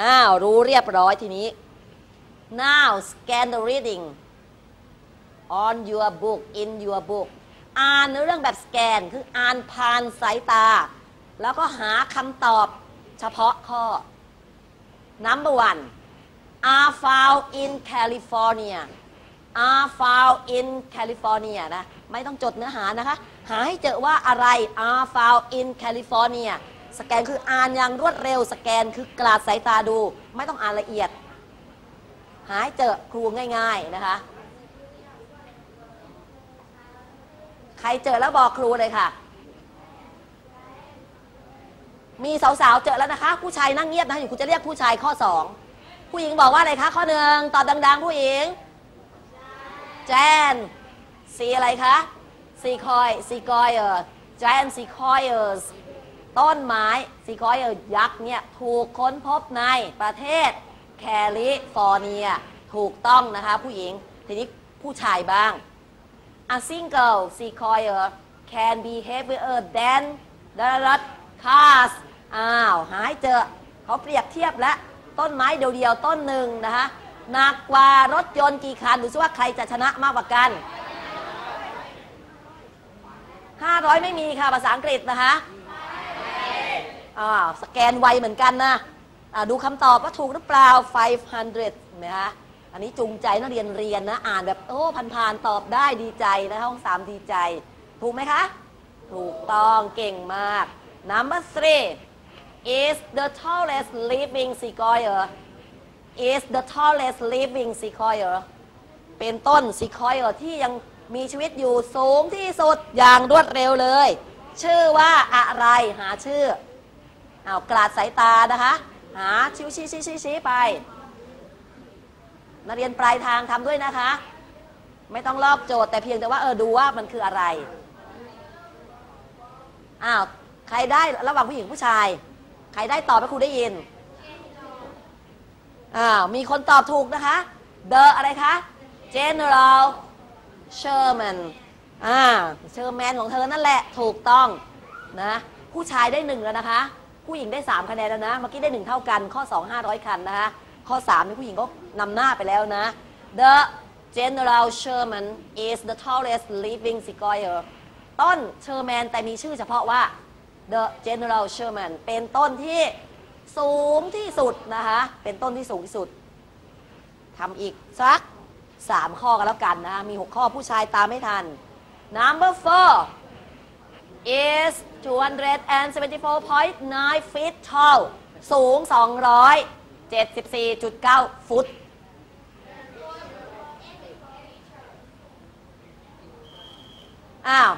อ้าว รู้เรียบร้อยทีนี้ now scan the reading on your book in your book อ่านเรื่องแบบสแกน คืออ่านผ่านสายตา แล้วก็หาคำตอบเฉพาะข้อ number one are found in California are found in California นะ ไม่ต้องจดเนื้อหานะคะ หาให้เจอว่าอะไร are found in California สแกนคืออ่านอย่างรวดเร็ว สแกนคือกลาดสายตาดู ไม่ต้องอ่านละเอียด หาให้เจอครูง่าย ๆนะคะ ใครเจอแล้วบอกครูเลยค่ะ มีสาวๆเจอแล้วนะคะ ผู้ชายนั่งเงียบนะอยู่คุณจะเรียกผู้ชายข้อสองผู้หญิงบอกว่าอะไรคะข้อหนึ่งตอบดัง ๆ ผู้หญิงแจนสีอะไรคะซีคอยซีคอยเออแจนซีคอยเออ ต้นไม้ซีคอยเออยักษ์เนี่ยถูกค้นพบในประเทศแคลิฟอร์เนีย ถูกต้องนะคะ ผู้หญิง ทีนี้ผู้ชายบ้าง A single sequoia can be heavier than the red cars อ้าว หายเจอเขาเปรียบเทียบและต้นไม้เดียวๆ ต้นหนึ่งนะคะหนักกว่ารถยนต์กี่คัน ดูซิว่าใครจะชนะมากกว่ากัน 500 ไม่มีค่ะ ภาษาอังกฤษนะคะ อ่าสแกนไวเหมือนกันนะอ่าดูคำตอบว่าถูกหรือเปล่า 500นะคะอันนี้จูงใจนักเรียนเรียนนะ อ่านแบบโอ้ผ่านๆตอบได้ดีใจนะห้องสามดีใจ ถูกไหมคะ ถูกต้องเก่งมาก number three is the tallest living sequoia is the tallest living sequoia เป็นต้น sequoia ที่ยังมีชีวิตอยู่สูงที่สุดอย่างรวดเร็วเลย ชื่อว่าอะไรหาชื่อ เอากลาดสายตานะคะหาชิวชี้ชี้ชี้ชี้ไป นักเรียนปลายทางทำด้วยนะคะ ไม่ต้องลอกโจทย์แต่เพียงแต่ว่าเออดูว่ามันคืออะไรอ้าวใครได้ระหว่างผู้หญิงผู้ชาย ใครได้ตอบให้ครูได้ยินอ้าวมีคนตอบถูกนะคะ the อะไรคะ general Sherman อ่า Sherman ของเธอนั่นแหละถูกต้องนะผู้ชายได้หนึ่งแล้วนะคะ ผู้หญิงได้ 3 คะแนนแล้วนะ เมื่อกี้ได้หนึ่งเท่ากัน ข้อ 2 500 คันนะคะ ข้อ3นี่ผู้หญิงก็นำหน้าไปแล้วนะ The General Sherman is the tallest living sequoia ต้นเชอร์แมนแต่มีชื่อเฉพาะว่า The General Sherman เป็นต้นที่สูงที่สุดนะคะ เป็นต้นที่สูงที่สุดทำอีกสัก 3 ข้อกันแล้วกันนะ มี 6 ข้อผู้ชายตามไม่ทัน number four is 274.9 feet tall สูง 274.9 ฟุต อ้าว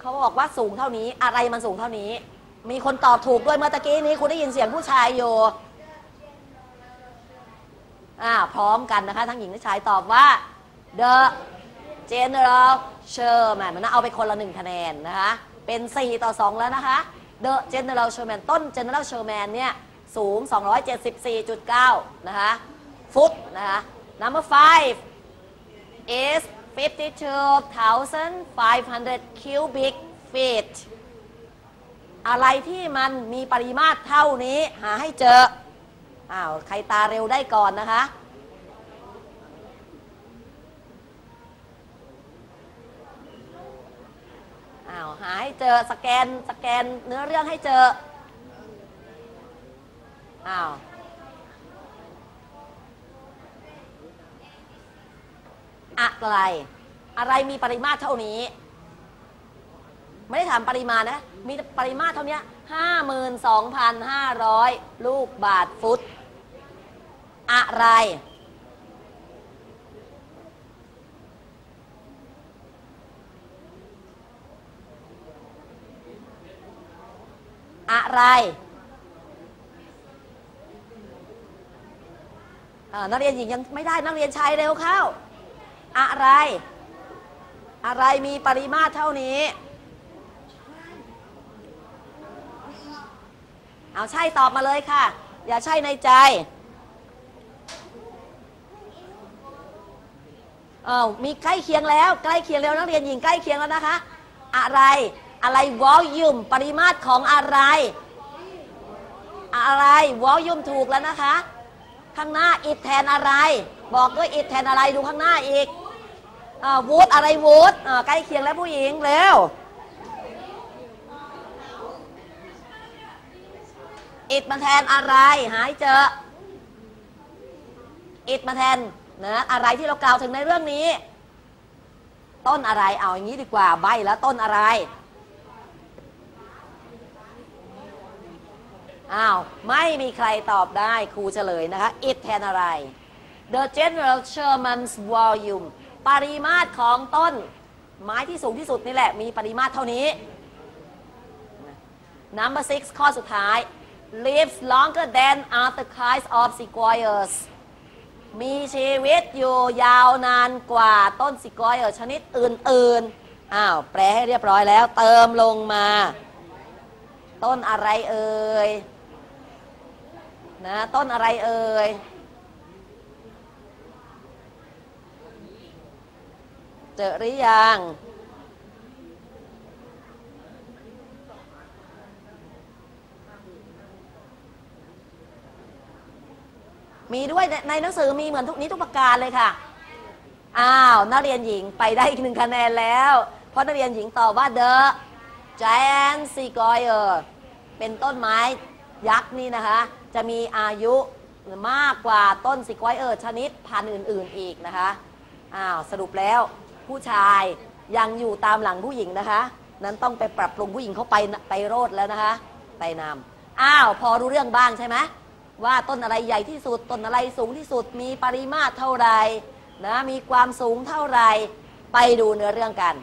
เขาบอกว่าสูงเท่านี้ อะไรมันสูงเท่านี้ มีคนตอบถูกด้วยเมื่อตะกี้นี้ คุณได้ยินเสียงผู้ชายอยู่ อ่า พร้อมกันนะคะ ทั้งหญิงและชายตอบว่า the general Sherman มันนะเอาไปคนละหนึ่งคะแนนนะคะ เป็น 4 ต่อ 2 แล้วนะคะ the general Sherman ต้น general Sherman เนี่ย สูง 274.9 นะคะ ฟุตนะคะ number five is 52,500 cubic feet อะไรที่มันมีปริมาตรเท่านี้หาให้เจอ อ้าว ใครตาเร็วได้ก่อนนะคะ อ้าวหาให้เจอสแกนสแกนเนื้อเรื่องให้เจออ้าวอะไร อะไรมีปริมาตรเท่านี้ ไม่ได้ถามปริมาณนะ มีปริมาตรเท่านี้52,500ลูกบาทฟุต อะไร อะไรนักเรียนหญิงยังไม่ได้นักเรียนชายเร็วเข้า อะไร อะไรมีปริมาตรเท่านี้ เอาใช่ตอบมาเลยค่ะ อย่าใช่ในใจเออมีใกล้เคียงแล้วใกล้เคียงแล้วนักเรียนหญิงใกล้เคียงแล้วนะคะ อะไรอะไร volume ปริมาตรของอะไร อะไร volume ถูกแล้วนะคะ ข้างหน้า it แทนอะไร บอกด้วย it แทนอะไรดูข้างหน้าอีกอ่า wood อะไร wood อ่าใกล้เคียงแล้วผู้หญิงเร็ว it มาแทนอะไรหายเจอ it มาแทนนะอะไรที่เรากล่าวถึงในเรื่องนี้ ต้นอะไรเอาอย่างนี้ดีกว่าใบแล้วต้นอะไร อ้าว ไม่มีใครตอบได้ครูเฉลยนะคะ it แทนอะไร the general Sherman's volume ปริมาตรของต้น ไม้ที่สูงที่สุดนี่แหละ มีปริมาตรเท่านี้ number six ข้อสุดท้าย lives longer than other kinds of sequoias มีชีวิตอยู่ยาวนานกว่าต้นซิกอยชนิดอื่น ๆ อ้าว แปลให้เรียบร้อยแล้ว เติมลงมา ต้นอะไรเอ่ยนะต้นอะไรเอ่ยเจอหรือยังมีด้วยในหนังสือมีเหมือนทุกนี้ทุกประการเลยค่ะ อ้าวนักเรียนหญิงไปได้อีกหนึ่งคะแนนแล้ว เพราะนักเรียนหญิงตอบว่า the giant sequoia เป็นต้นไม้ยักษ์นี่นะคะ จะมีอายุมากกว่าต้นซิกอยเออร์ชนิดพันธุ์อื่น ๆอีกนะคะอ้าวสรุปแล้วผู้ชายยังอยู่ตามหลังผู้หญิงนะคะ นั้นต้องไปปรับปรุงผู้หญิงเขาไปไปโรดแล้วนะคะ ไปนำอ้าวพอรู้เรื่องบ้างใช่ไหมว่าต้นอะไรใหญ่ที่สุดต้นอะไรสูงที่สุดมีปริมาตรเท่าไหร่นะมีความสูงเท่าไหร่ไปดูเนื้อเรื่องกัน